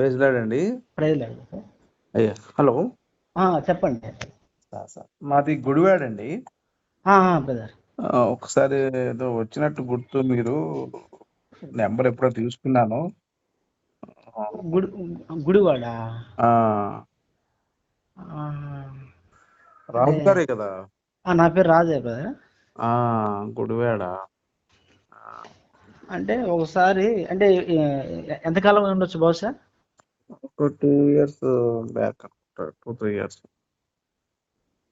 Praise లాడండి prize అయ్యా hello. చెప్పండి. మాది గుడివాడండి. బ్రదర్. ఒకసారి ఏదో వచ్చినట్టు గుర్తు మీరు నెంబర్ ఎప్పుడో తీసుకున్నాను. గుడి గుడివాడ? రాహుల్ గారే కదా? నా పేరు రాజే బ్రదర్. ఆ గుడివాడ. అంటే ఒకసారి అంటే ఎంతకాలం ఉండొచ్చు బహుశా? ఒక two years back two three years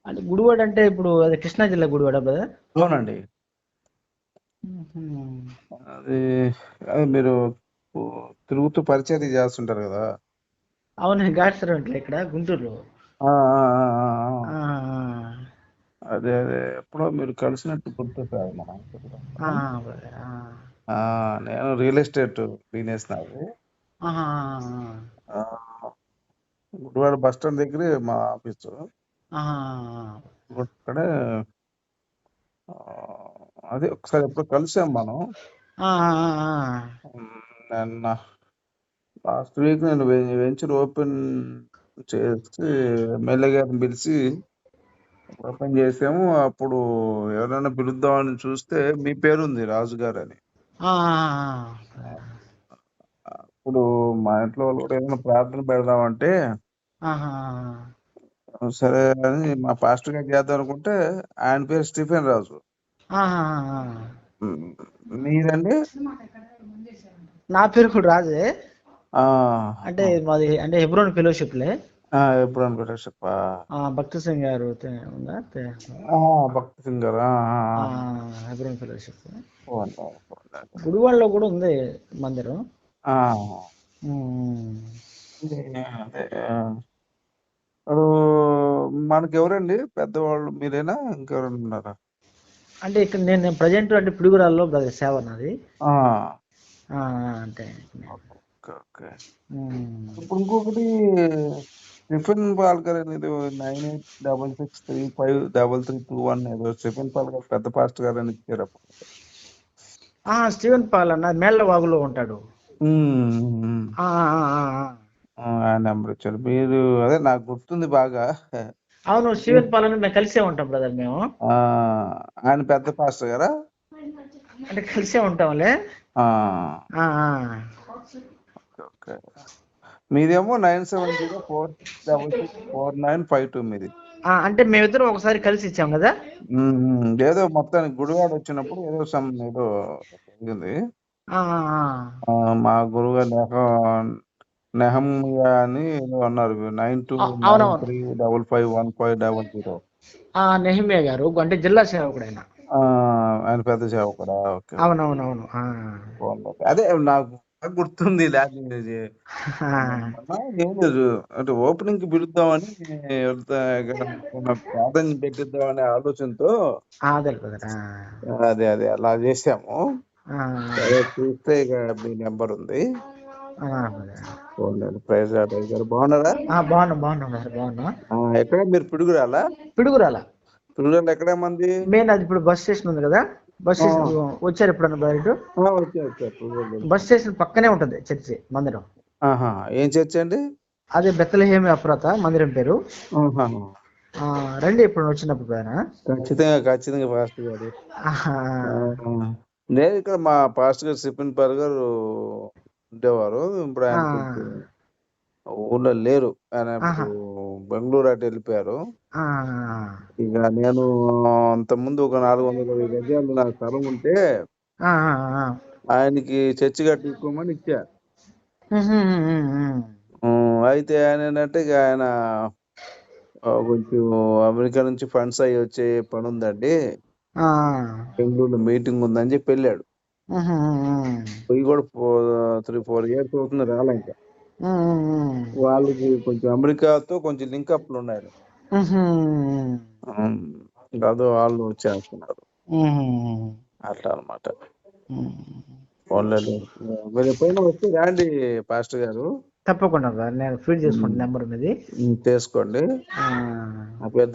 అంటే గుడివాడ అంటే ఇప్పుడు అది కృష్ణా జిల్లా గుడివాడ బ్రదర్ అవునండి. అది అది మీరు తిరుగుతూ పరిచయం చేస్తుంటారు కదా. అవును ఘాట్ సర్వెంట్లు ఇక్కడ గుంటూరులో. అదే అదే. ఎప్పుడో మీరు కలిసినట్టు గుర్తు సార్ నేను రియల్ ఎస్టేట్ బిజినెస్ నాది. గుడివాడ బస్ స్టాండ్ దగ్గరే మా ఆఫీసు. అక్కడే అదే ఒకసారి ఎప్పుడు కలిసాం మనం. నిన్న లాస్ట్ వీక్ నేను వెంచర్ ఓపెన్ చేసి ఎమ్మెల్యే గారిని పిలిచి ఓపెన్ చేసాము. అప్పుడు ఎవరైనా పిలుద్దామని చూస్తే మీ పేరు ఉంది రాజు గారు అని ఆ, అప్పుడు మా ఇంట్లో వాళ్ళు కూడా ఏమైనా ప్రార్థన పెడదామంటే ఆహా. సరే అని మా పాస్టర్ గారు చేద్దాం అనుకుంటే ఆయన పేరు స్టీఫెన్ రాజు. ఆహా. ఉమ్, మీరండి? నా పేరు కూడా రాజే. ఆ, అంటే మాది అంటే హెబ్రోన్ ఫెలోషిప్లే ఆ, ఎప్పుడు అనుకుంటా చెప్ప ఆ, భక్తి సింగ్ గారు తే- ఉందా? తే- భక్తి సింగ్ గారు ఆ, ఆ, ఆ, ఆ. Hebron fellowship. పోన్లే. గుడివాడలో కూడా ఉంది మందిరం. ఆ, ఉమ్. అదే ఆ. ఇప్పుడు మనకి ఎవరండి పెద్దవాళ్ళు మీరేనా? ఇంకెవరైనా ఉన్నారా? అంటే ఇక్కడ నేను ప్రజెంట్ అంటే పిడుగురాల్లో బ్రదర్ సేవ నాది. ఆ, ఆ, అంటే ఓకే ఓకే. ఉమ్. ఇప్పుడు ఇంకొకటి స్టిఫెన్ పాల్కర్ అనేది nine eight double six three five double three two one ఏదో స్టిఫెన్ పాల్కర్ పెద్ద పాస్ట్ గారు అని. ఆ, స్టీవెన్ పాల్ అన్న మేళ్ళవాగులో ఉంటాడు. ఆయన మీరు అదే నాకు గుర్తుంది బాగా. అవును స్టీవెన్ పాల్ అని మేము కలిసే ఉంటాం బ్రదర్ మేము. ఆ, ఆయన పెద్ద పాస్టర్ గారా? అంటే కలిసే ఉంటాంలే. Okay మీదేమో nine seven zero four double six four nine five two మీది. అంటే మేమిద్దరం ఒకసారి కలిసి ఇచ్చాం కదా. ఏదో మొత్తానికి గుడివాడ వచ్చినప్పుడు ఏదో సమ్ ఏదో జరిగింది. ఆ. ఆ, మా గురువు నెహ నెహమ్యా అని ఏదో అన్నారు నైన్ టూ నైన్ అవునవును three double five one five double zero ఆ, నెహిమియా గారు అంటే జిల్లా సేవకుడు ఆయన ఆయన పెద్ద సేవకుడా ఓకే అవునవునవును ఆ. బాగుంది. అదే నాకు బాగా గుర్తుంది లేకపోతే ఆ. ఏం లేదు అంటే ఓపెనింగ్కి పిలుద్దామని వెళ్తా ప్రార్థన పెట్టిద్దామనే ఆలోచనతో అదే. అదే అదే అలా చేసాము. సరే చూస్తే ఇక మీ నెంబర్ ఉంది. ప్రైజ్ గారు బాగున్నారా? బాగున్నాం బాగున్నాం బాగున్నాం. ఎక్కడ మీరు పిడుగురాలా? పిడుగురాల? పిడుగురాలు ఎక్కడ మంది? మెయిన్ అది ఇప్పుడు బస్ స్టేషన్ ఉంది కదా బస్ స్టేషన్ వచ్చారు ఎప్పుడన్నా తెలుసు. బస్ స్టేషన్ పక్కనే ఉంటుంది చర్చి మందిరం. ఏం చర్చ్ అండి? అదే బెత్తలహేమి అప్రత మందిరం పేరు. రండి ఇప్పుడు వచ్చినప్పుడు ఖచ్చితంగా ఖచ్చితంగా పాస్టర్ గారు. నేను ఇక్కడ మా పాస్టర్ గారు సిపిన్ పాల్ గారు ఉండేవారు ఇప్పుడు ఆయన. కొంచెం ఊళ్ళో లేరు ఆయన. ఇప్పుడు బెంగళూరు అటు వెళ్ళిపోయారు. ఇక నేను అంత ముందు ఒక నాలుగు వందల ఇరవై గజాలు నా స్థలం ఉంటే. ఆయనకి చర్చి కట్టించుకోమని ఇచ్చా అయితే ఆయన ఏంటంటే ఇక ఆయన కొంచెం అమెరికా నుంచి ఫండ్స్ అయ్యి వచ్చే పని ఉందండి. బెంగళూరులో మీటింగ్ ఉందని చెప్పి వెళ్ళాడు. పోయి కూడా త్రీ ఫోర్ ఇయర్స్ అవుతుంది రాలే ఇంకా. వాళ్ళకి కొంచెం అమెరికాతో కొంచెం లింక్ అప్లు ఉన్నాయి. కాదు వాళ్ళు చేస్తున్నారు. అట్లా. పోన్లేండి. మీరు ఎప్పుడైనా వస్తే రాండి పాస్టర్ గారు. తప్పకుండా బ్రదర్ నేను ఫీడ్ చేసుకుంటాను నెంబర్ మీది. ఉమ్, చేసుకోండి నా పేరు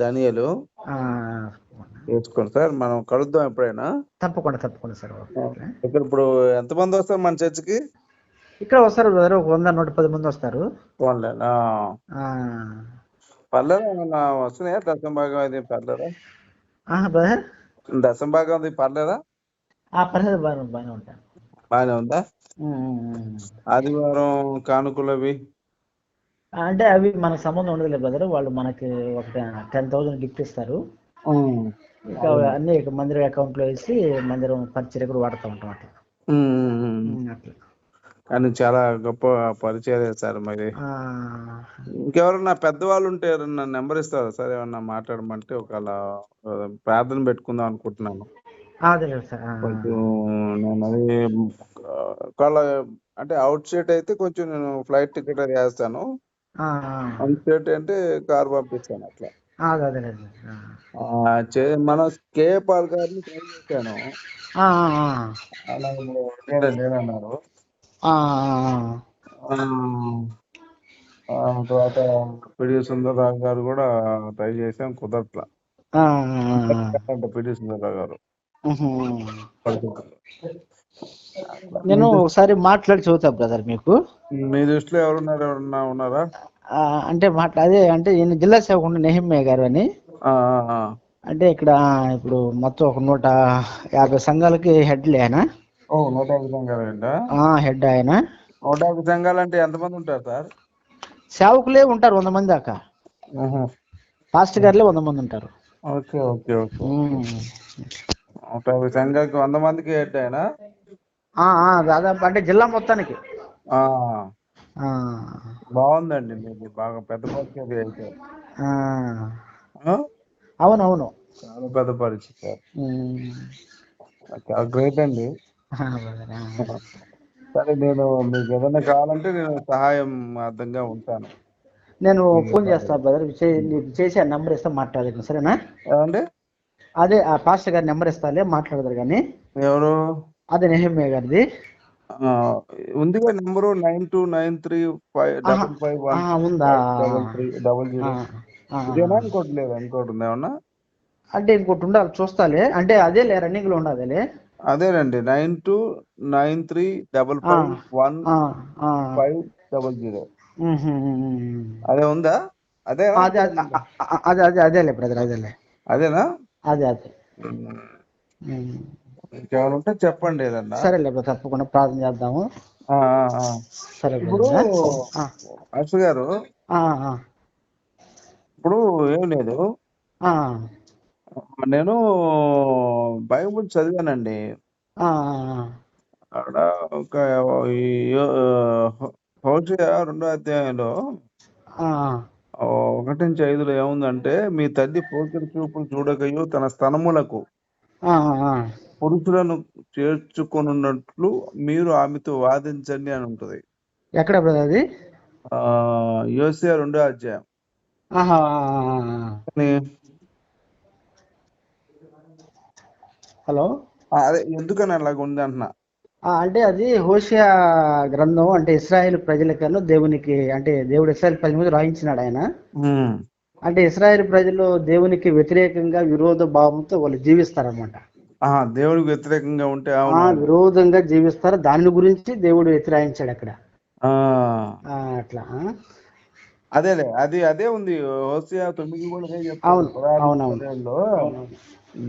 చేసుకోండి సార్ మనం కలుద్దాం ఎప్పుడైనా. తప్పకుండా తప్పకుండా సార్. ఇక్కడ ఇప్పుడు ఎంతమంది వస్తారు మన చర్చికి? ఇక్కడ వస్తారు బ్రదర్ ఒక వంద నూట పది మంది వస్తారు. పర్లేదు వస్తున్నాయా? దశం భాగం అది పర్లేదా బ్రదర్? దశం భాగం అది పర్లేదా ఆ పర్లేదు బాగానే బాగానే ఉంటాను బాగానే ఉందా. ఆదివారం కానుకలవి? అంటే అవి మనకు సంబంధం ఉండదులే బ్రదర్. వాళ్ళు మనకి ఒక టెన్ థౌసండ్ గిఫ్ట్ ఇస్తారు. ఇక అన్ని మందిరం అకౌంట్లో వేసి మందిరం పరిచర్య కూడా వాడుతూ ఉంటాం అట్లా. అట్లా. కానీ చాలా గొప్ప పరిచయం సార్ మరి. ఇంకెవరన్నా పెద్దవాళ్ళు ఉంటే ఎవరన్నా నెంబర్ ఇస్తారా సార్? ఏమన్నా మాట్లాడమంటే ఒకవేళ ఆ, ప్రార్థన పెట్టుకుందాం అనుకుంటున్నాను. కొంచెం నేను అది ఒకవేళ అంటే అవుట్ స్టేట్ అయితే కొంచెం నేను ఫ్లైట్ టికెట్ అది వేస్తాను అవుట్ స్టేట్ అంటే కార్ పంపిస్తాను అట్లా. మన కే పాల్ గారిని ట్రై చేశాను. లేదన్నారు. ఆ, తర్వాత పిడి సుందరరావు గారు కూడా ట్రై చేశాం కుదరట్లా. పిడి సుందరరావు గారు. నేను ఒకసారి మాట్లాడి చెబుతా బ్రదర్ మీకు. మీ దృష్టిలో ఎవరున్నారు ఎవరన్నా ఉన్నారా? అంటే మాట్లా అదే అంటే ఈయన జిల్లా సేవకుండా నెహిమ్మయ్య గారు అని. అంటే ఇక్కడ ఇప్పుడు మొత్తం ఒక నూట యాభై సంఘాలకి హెడ్లే ఆయన. ఓ నూట యాభై సంఘాలు హెడ్ ఆయన. నూట యాభై సంఘాలు అంటే ఎంతమంది ఉంటారు సార్? సేవకులే ఉంటారు వంద మంది దాకా. ఆహా. పాస్టర్ గారులే వంద మంది ఉంటారు. Okay okay okay. నూట యాభై సంఘాలకి వంద మందికి హెడ్ ఆయన? దాదాపు అంటే జిల్లా మొత్తానికి. బాగుందండి మీది. బాగా పెద్ద పరిచయం అయితే? అవునవును. చాలా పెద్ద పరిచయం. చాలా గ్రేట్ అండి. సరే నేను మీకు ఏదైనా కావాలంటే నేను సహాయం అర్థంగా ఉంటాను. నేను ఫోన్ చేస్తా బ్రదర్. చేసి ఆ నెంబర్ ఇస్తా మాట్లాడదు సరేనా? ఏమండి? అదే ఆ పాస్టర్ గారి నెంబర్ ఇస్తాలే మాట్లాడదారు కానీ ఎవరు? అదే నెహమ్య గారిది. ఆ, ఉందిగా number nine two nine three five ఆహా, డబల్ ఫైవ్ వన్ ఉందా? డబల్ త్రీ డబల్ ఆ, జీరో. ఆ. ఇదేనా ఇంకోటి లేదా? ఇంకోటి ఉందా ఏమన్నా? అంటే ఇంకోటి ఉండాలి చూస్తాలే. అంటే అదేలే రన్నింగ్లో ఉండదులే అదేనండి nine two nine three double ఆ, ఫైవ్ వన్ ఆ, ఆ. Five double zero. అదే ఉందా? అదేనా అదే అదే అ- అదే అదే అదేలే బ్రదర్ అదేలే అదేనా? అదే అదే. ఇంకేమైనా ఉంటే చెప్పండి ఏదన్నా. సరేలే బ్రదర్ తప్పకుండా ప్రార్థన చేద్దాము. సరే ఇప్పుడు అర్ష గారు ఇప్పుడు ఏం లేదు. ఆ, నేను బైబుల్ చదివానండి. అక్కడ ఒక హోషేయ రెండో అధ్యాయంలో ఒకటి నుంచి ఐదులో ఏముందంటే మీ తల్లి పోకిరి చూపులు చూడకయు తన ఆ. పురుషులను చేర్చుకొనున్నట్లు మీరు ఆమెతో వాదించండి అని ఉంటది. ఎక్కడ బ్రదర్ అది? ఆ యోసియా రెండో అధ్యాయం. హలో? అదే ఎందుకని అలాగ ఉంది అంటున్నా? ఆ, అంటే అది హోషియా గ్రంథం అంటే ఇస్రాయేల్ ప్రజలకన్నా దేవునికి అంటే దేవుడు ఇస్రాయేల్ ప్రజల మీద రాయించినాడు ఆయన. అంటే ఇస్రాయేల్ ప్రజలు దేవునికి వ్యతిరేకంగా విరోధ భావంతో వాళ్ళు జీవిస్తారన్నమాట. దేవుడికి వ్యతిరేకంగా ఉంటే. విరోధంగా జీవిస్తారు? దాని గురించి దేవుడు వ్యతిరేకించాడు అక్కడ. అట్లా? అదేలే అది అదే ఉంది. హోసియా తొమ్మిది కూడా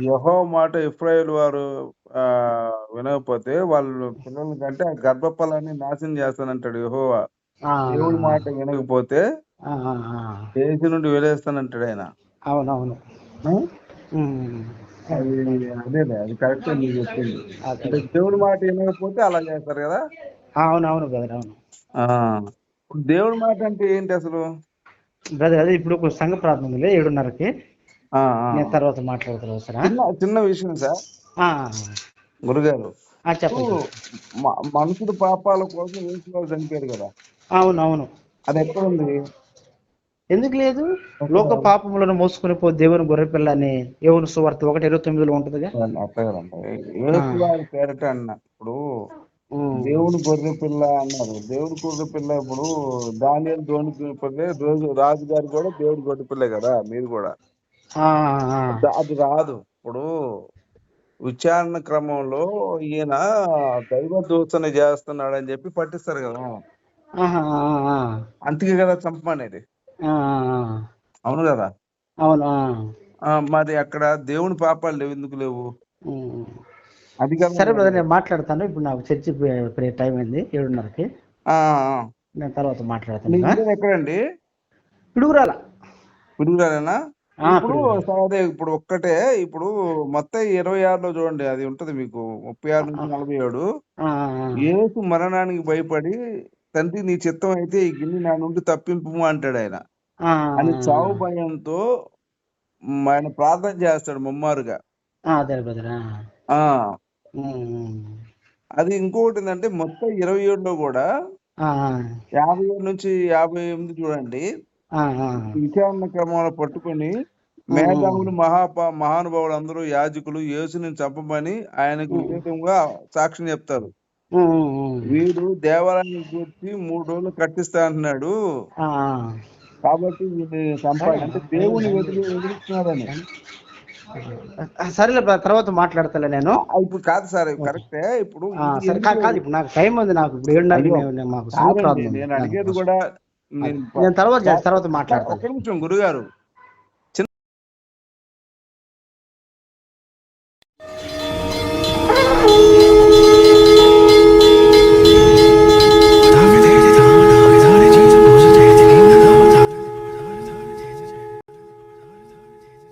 యహో మాట ఇస్రాయేల్ వారు ఆ వినకపోతే వాళ్ళు పిల్లల కంటే గర్భఫలాన్ని నాశనం చేస్తానంటాడు యెహోవా. దేవుడి మాట వినకపోతే. దేశం నుండి వెళ్ళేస్తానంటాడు ఆయన. అవునవును. అది అదేలే అది కరెక్ట్ మీరు చెప్పింది. అదే. అంటే దేవుడి మాట వినకపోతే అలా చేస్తారు కదా? అవునవును బ్రదర్ అవును. దేవుడి మాట అంటే ఏంటి అసలు? బ్రదర్ అదే ఇప్పుడు ఒక సంఘ ప్రార్థన ఉందిలే ఏడున్నరకి. నేను తర్వాత మాట్లాడతాను సరే చిన్న విషయం సార్. గురుగారు. చెప్పండి మనుషుడు పాపాల కోసం చనిపోయారు కదా? అవును అవును అది ఎక్కడ ఉంది? ఎందుకు లేదు? లోక పాపములను మోసుకుని పో దేవుని గొర్రెపిల్ల అని యోను సువార్త ఒకటి ఇరవై తొమ్మిదిలో ఉంటుందిగా? పేరట అన్న ఇప్పుడు. దేవుడు గొర్రె పిల్ల అన్నారు. దేవుడు గొర్రె పిల్ల ఇప్పుడు దానియల్ దోని పిల్ల రోజు రాజు గారు కూడా దేవుడు గొర్రె పిల్లే కదా మీరు కూడా. అది రాదు. ఇప్పుడు విచారణ క్రమంలో ఈయన దైవ దూషణ చేస్తున్నాడు అని చెప్పి పట్టిస్తారు కదా. అందుకే కదా చంపమనేది. అవును కదా? అవును మరి అక్కడ దేవుని పాపాలు లేవు ఎందుకు లేవు. అది సరే బ్రదర్ నేను మాట్లాడతాను. ఇప్పుడు నాకు చర్చి టైం అయింది ఏడున్నరకి. నేను తర్వాత మాట్లాడతాను ఎక్కడండి? పిడుగురాల. పిడుగురాలేనా? ఇప్పుడు. అదే ఇప్పుడు ఒక్కటే ఇప్పుడు మొత్తం ఇరవై ఆరులో చూడండి అది ఉంటది మీకు ముప్పై ఆరు నుంచి నలభై ఏడు. యేసు మరణానికి భయపడి తండ్రి నీ చిత్తం అయితే ఈ గిన్నె నా నుండి తప్పింపు అంటాడు ఆయన. ఆ, అని చావు భయంతో మ్, ఆయన ప్రార్థన చేస్తాడు ముమ్మారుగా ఆ, అదే బ్రదర్ ఆ. ఆ ఉమ్, ఉమ్. అది ఇంకొకటి ఏంటంటే మొత్తం ఇరవై ఏడులో కూడా ఆ. యాభై ఏడు నుంచి యాభై ఎనిమిది చూడండి ఆ, ఆ. విచారణ క్రమంలో పట్టుకొని మేధావులు మహాప మహానుభావులు అందరూ యాజకులు యేసుని చంపమని ఆయనకు వ్యతిరేకంగా సాక్ష్యం చెప్తారు ఉమ్, ఉమ్, ఉమ్. వీడు దేవాలయాన్ని గురించి మూడు రోజులు కట్టిస్తా అంటున్నాడు ఆ, ఆ. కాబట్టి అంటే దేవుని వెతికి ఎదురుస్తున్నాడని ఆ, సరేలే తర్వాత మాట్లాడతాలే నేను. ఇప్పుడు కాదు సార్ కరెక్టే ఇప్పుడు సరే కాదు ఇప్పుడు నాకు టైం ఉంది నాకు ఇప్పుడు. నేను- మాకు అడిగేది కూడా నేను తర్వాత తర్వాత మాట్లాడతాను. ఒక్క నిమిషం గురుగారు.